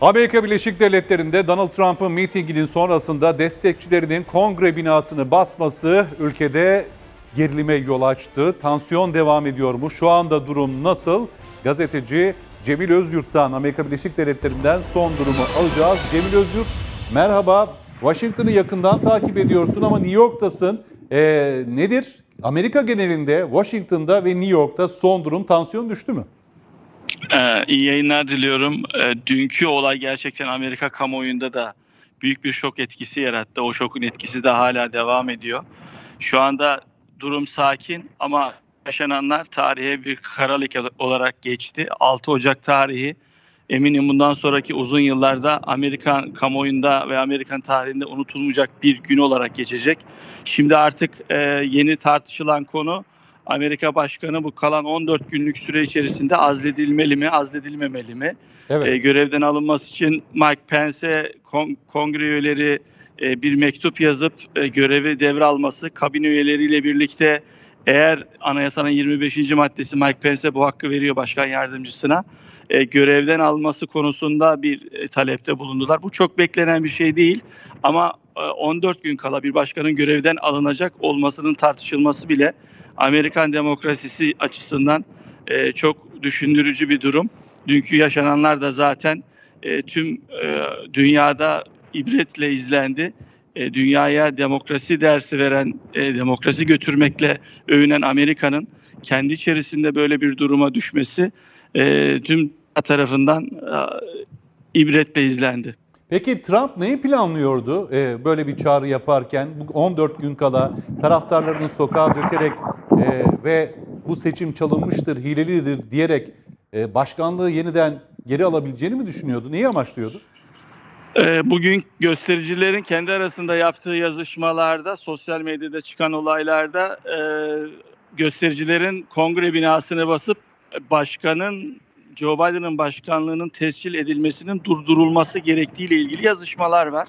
Amerika Birleşik Devletleri'nde Donald Trump'ın mitinginin sonrasında destekçilerinin kongre binasını basması ülkede gerilime yol açtı. Tansiyon devam ediyormuş. Şu anda durum nasıl? Gazeteci Cemil Özyurt'tan Amerika Birleşik Devletleri'nden son durumu alacağız. Cemil Özyurt merhaba. Washington'ı yakından takip ediyorsun ama New York'tasın. Ee, nedir? Amerika genelinde, Washington'da ve New York'ta son durum tansiyon düştü mü? Ee, iyi yayınlar diliyorum. Ee, dünkü olay gerçekten Amerika kamuoyunda da büyük bir şok etkisi yarattı. O şokun etkisi de hala devam ediyor. Şu anda durum sakin ama yaşananlar tarihe bir kara leke olarak geçti. 6 Ocak tarihi eminim bundan sonraki uzun yıllarda Amerikan kamuoyunda ve Amerikan tarihinde unutulmayacak bir gün olarak geçecek. Şimdi artık e, yeni tartışılan konu Amerika Başkanı bu kalan 14 günlük süre içerisinde azledilmeli mi, azledilmemeli mi? Evet. E, görevden alınması için Mike Pence'e kon- kongre üyeleri e, bir mektup yazıp e, görevi devralması, kabine üyeleriyle birlikte eğer anayasanın 25. maddesi Mike Pence'e bu hakkı veriyor başkan yardımcısına, e, görevden alması konusunda bir e, talepte bulundular. Bu çok beklenen bir şey değil ama 14 gün kala bir başkanın görevden alınacak olmasının tartışılması bile Amerikan demokrasisi açısından e, çok düşündürücü bir durum. Dünkü yaşananlar da zaten e, tüm e, dünyada ibretle izlendi. E, dünyaya demokrasi dersi veren, e, demokrasi götürmekle övünen Amerika'nın kendi içerisinde böyle bir duruma düşmesi e, tüm tarafından e, ibretle izlendi. Peki Trump neyi planlıyordu e, böyle bir çağrı yaparken? Bu 14 gün kala taraftarlarını sokağa dökerek e, ve bu seçim çalınmıştır, hilelidir diyerek e, başkanlığı yeniden geri alabileceğini mi düşünüyordu? Neyi amaçlıyordu? Ee, Bugün göstericilerin kendi arasında yaptığı yazışmalarda, sosyal medyada çıkan olaylarda e, göstericilerin kongre binasını basıp başkanın Joe Biden'ın başkanlığının tescil edilmesinin durdurulması gerektiğiyle ilgili yazışmalar var.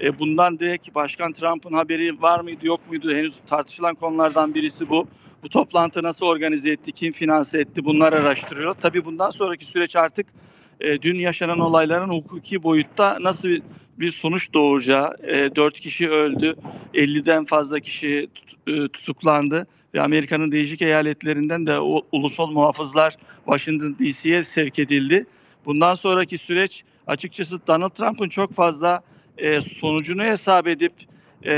E, Bundan direkt Başkan Trump'ın haberi var mıydı yok muydu henüz tartışılan konulardan birisi bu. Bu toplantı nasıl organize etti, kim finanse etti bunlar araştırıyor. Tabii bundan sonraki süreç artık e, dün yaşanan olayların hukuki boyutta nasıl bir- sonuç doğuracağı, e, 4 kişi öldü, 50'den fazla kişi e, tutuklandı ve Amerika'nın değişik eyaletlerinden de ulusal muhafızlar Washington DC'ye sevk edildi. Bundan sonraki süreç açıkçası Donald Trump'ın çok fazla e, sonucunu hesap edip e,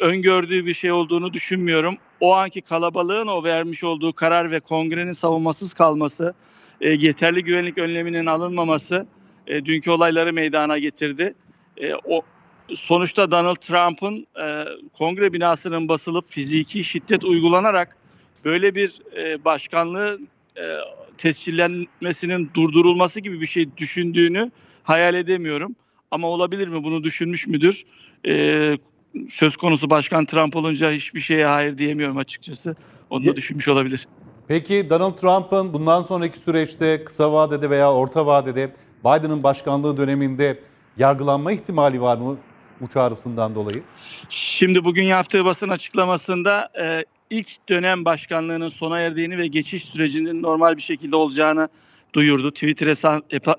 öngördüğü bir şey olduğunu düşünmüyorum. O anki kalabalığın o vermiş olduğu karar ve kongrenin savunmasız kalması, e, yeterli güvenlik önleminin alınmaması e, dünkü olayları meydana getirdi. E, o sonuçta Donald Trump'ın e, kongre binasının basılıp fiziki şiddet uygulanarak böyle bir e, başkanlığı e, tescillenmesinin durdurulması gibi bir şey düşündüğünü hayal edemiyorum. Ama olabilir mi? Bunu düşünmüş müdür? E, söz konusu Başkan Trump olunca hiçbir şeye hayır diyemiyorum açıkçası. Onu da düşünmüş olabilir. Peki Donald Trump'ın bundan sonraki süreçte kısa vadede veya orta vadede Biden'ın başkanlığı döneminde yargılanma ihtimali var mı bu çağrısından dolayı? Şimdi bugün yaptığı basın açıklamasında e, ilk dönem başkanlığının sona erdiğini ve geçiş sürecinin normal bir şekilde olacağını duyurdu. Twitter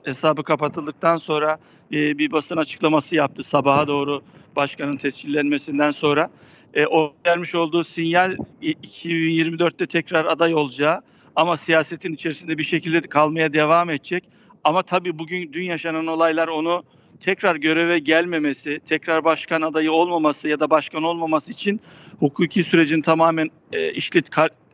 hesabı kapatıldıktan sonra e, bir basın açıklaması yaptı sabaha doğru başkanın tescillenmesinden sonra. E, o vermiş olduğu sinyal i- 2024'te tekrar aday olacağı ama siyasetin içerisinde bir şekilde kalmaya devam edecek. Ama tabii bugün dün yaşanan olaylar onu tekrar göreve gelmemesi, tekrar başkan adayı olmaması ya da başkan olmaması için hukuki sürecin tamamen e, işlet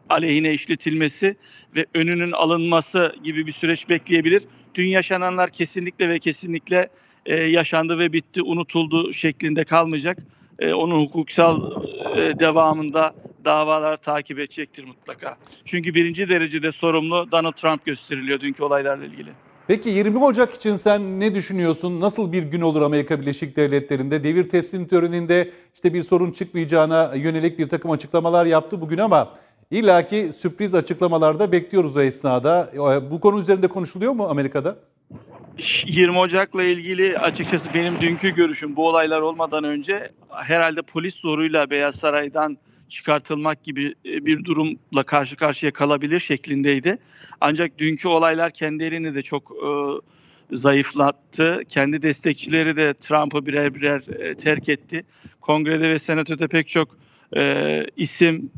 aleyhine işletilmesi ve önünün alınması gibi bir süreç bekleyebilir. Dün yaşananlar kesinlikle ve kesinlikle e, yaşandı ve bitti, unutuldu şeklinde kalmayacak. E, onun hukuksal e, devamında davalar takip edecektir mutlaka. Çünkü birinci derecede sorumlu Donald Trump gösteriliyor dünkü olaylarla ilgili. Peki 20 Ocak için sen ne düşünüyorsun? Nasıl bir gün olur Amerika Birleşik Devletleri'nde? Devir teslim töreninde işte bir sorun çıkmayacağına yönelik bir takım açıklamalar yaptı bugün ama illaki sürpriz açıklamalarda bekliyoruz o esnada. E, Bu konu üzerinde konuşuluyor mu Amerika'da? 20 Ocak'la ilgili açıkçası benim dünkü görüşüm bu olaylar olmadan önce herhalde polis zoruyla Beyaz Saray'dan çıkartılmak gibi e, bir durumla karşı karşıya kalabilir şeklindeydi. Ancak dünkü olaylar kendi elini de çok e, zayıflattı. Kendi destekçileri de Trump'ı birer birer e, terk etti. Kongrede ve senatoda pek çok e, isim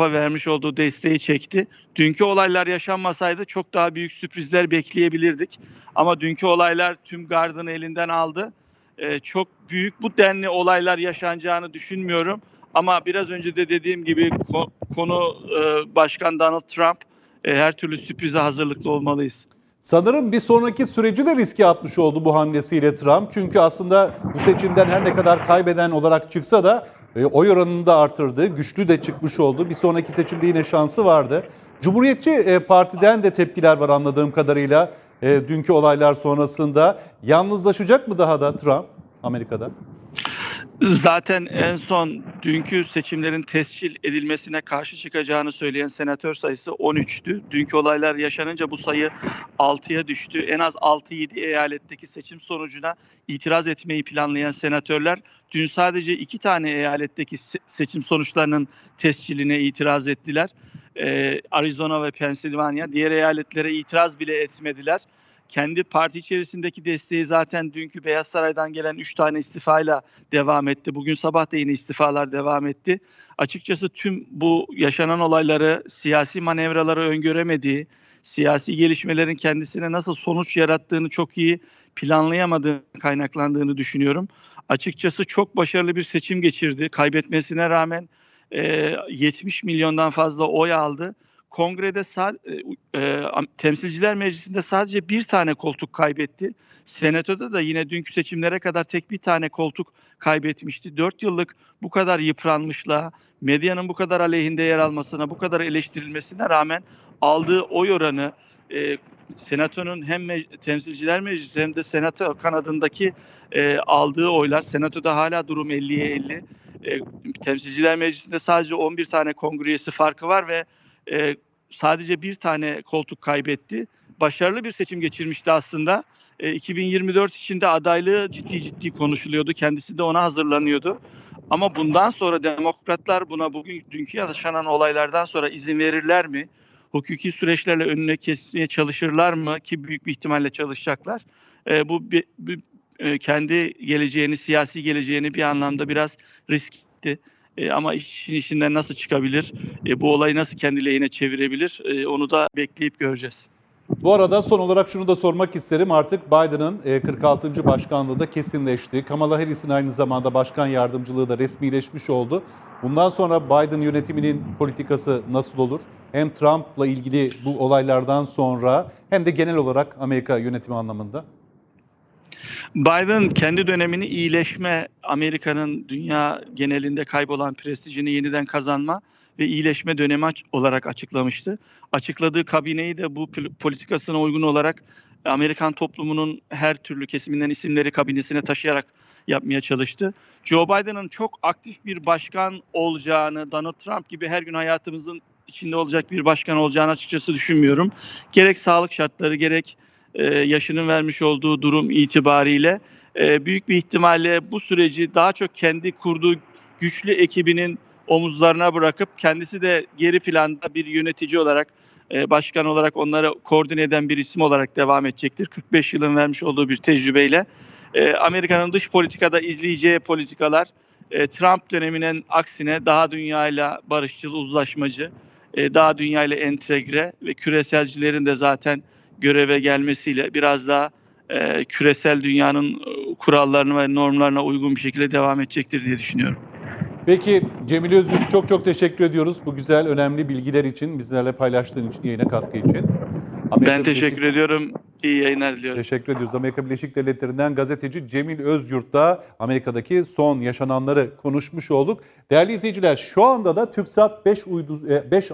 Trump'a vermiş olduğu desteği çekti. Dünkü olaylar yaşanmasaydı çok daha büyük sürprizler bekleyebilirdik. Ama dünkü olaylar tüm gardını elinden aldı. E, çok büyük bu denli olaylar yaşanacağını düşünmüyorum. Ama biraz önce de dediğim gibi ko- konu e, Başkan Donald Trump. E, her türlü sürprize hazırlıklı olmalıyız. Sanırım bir sonraki süreci de riske atmış oldu bu hamlesiyle Trump. Çünkü aslında bu seçimden her ne kadar kaybeden olarak çıksa da e, oy oranını da artırdı. Güçlü de çıkmış oldu. Bir sonraki seçimde yine şansı vardı. Cumhuriyetçi e, Parti'den de tepkiler var anladığım kadarıyla dünkü olaylar sonrasında. Yalnızlaşacak mı daha da Trump Amerika'da? Zaten en son dünkü seçimlerin tescil edilmesine karşı çıkacağını söyleyen senatör sayısı 13'tü. Dünkü olaylar yaşanınca bu sayı 6'ya düştü. En az 6-7 eyaletteki seçim sonucuna itiraz etmeyi planlayan senatörler dün sadece iki tane eyaletteki se- seçim sonuçlarının tesciline itiraz ettiler. Ee, Arizona ve Pensilvanya diğer eyaletlere itiraz bile etmediler. Kendi parti içerisindeki desteği zaten dünkü Beyaz Saray'dan gelen 3 tane istifayla devam etti. Bugün sabah da yine istifalar devam etti. Açıkçası tüm bu yaşanan olayları, siyasi manevraları öngöremediği, siyasi gelişmelerin kendisine nasıl sonuç yarattığını çok iyi planlayamadığı kaynaklandığını düşünüyorum. Açıkçası çok başarılı bir seçim geçirdi. Kaybetmesine rağmen e, 70 milyondan fazla oy aldı. Kongrede e, e, temsilciler meclisinde sadece bir tane koltuk kaybetti. Senatoda da yine dünkü seçimlere kadar tek bir tane koltuk kaybetmişti. Dört yıllık bu kadar yıpranmışlığa, medyanın bu kadar aleyhinde yer almasına, bu kadar eleştirilmesine rağmen aldığı oy oranı e, Senato'nun hem me- temsilciler meclisi hem de senato kanadındaki e, aldığı oylar, senatoda hala durum 50'ye 50. E, temsilciler meclisinde sadece 11 tane kongre üyesi farkı var ve e, sadece bir tane koltuk kaybetti. Başarılı bir seçim geçirmişti aslında. E, 2024 içinde adaylığı ciddi ciddi konuşuluyordu. Kendisi de ona hazırlanıyordu. Ama bundan sonra demokratlar buna bugün dünkü yaşanan olaylardan sonra izin verirler mi? Hukuki süreçlerle önüne kesmeye çalışırlar mı? Ki büyük bir ihtimalle çalışacaklar. E, bu bir, bir- e, kendi geleceğini, siyasi geleceğini bir anlamda biraz riskli. E, ama işin içinden nasıl çıkabilir? E, bu olayı nasıl kendi lehine çevirebilir? E, onu da bekleyip göreceğiz. Bu arada son olarak şunu da sormak isterim. Artık Biden'ın e, 46. başkanlığı da kesinleşti. Kamala Harris'in aynı zamanda başkan yardımcılığı da resmileşmiş oldu. Bundan sonra Biden yönetiminin politikası nasıl olur? Hem Trump'la ilgili bu olaylardan sonra hem de genel olarak Amerika yönetimi anlamında. Biden kendi dönemini iyileşme, Amerika'nın dünya genelinde kaybolan prestijini yeniden kazanma ve iyileşme dönemi olarak açıklamıştı. Açıkladığı kabineyi de bu pol- politikasına uygun olarak Amerikan toplumunun her türlü kesiminden isimleri kabinesine taşıyarak yapmaya çalıştı. Joe Biden'ın çok aktif bir başkan olacağını, Donald Trump gibi her gün hayatımızın içinde olacak bir başkan olacağını açıkçası düşünmüyorum. Gerek sağlık şartları gerek e, yaşının vermiş olduğu durum itibariyle e, büyük bir ihtimalle bu süreci daha çok kendi kurduğu güçlü ekibinin omuzlarına bırakıp kendisi de geri planda bir yönetici olarak e, başkan olarak onları koordine eden bir isim olarak devam edecektir. 45 yılın vermiş olduğu bir tecrübeyle. Amerika'nın dış politikada izleyeceği politikalar Trump döneminin aksine daha dünyayla barışçıl, uzlaşmacı, e, daha dünyayla entegre ve küreselcilerin de zaten göreve gelmesiyle biraz daha e, küresel dünyanın e, kurallarına ve normlarına uygun bir şekilde devam edecektir diye düşünüyorum. Peki Cemil Özgür çok çok teşekkür ediyoruz bu güzel önemli bilgiler için, bizlerle paylaştığın için, yayına katkı için. Amerika ben teşekkür Birleşik- ediyorum. İyi yayınlar diliyorum. Teşekkür ediyoruz. Amerika Birleşik Devletleri'nden gazeteci Cemil Özyurt'ta Amerika'daki son yaşananları konuşmuş olduk. Değerli izleyiciler şu anda da TürkSat 5 uydu 5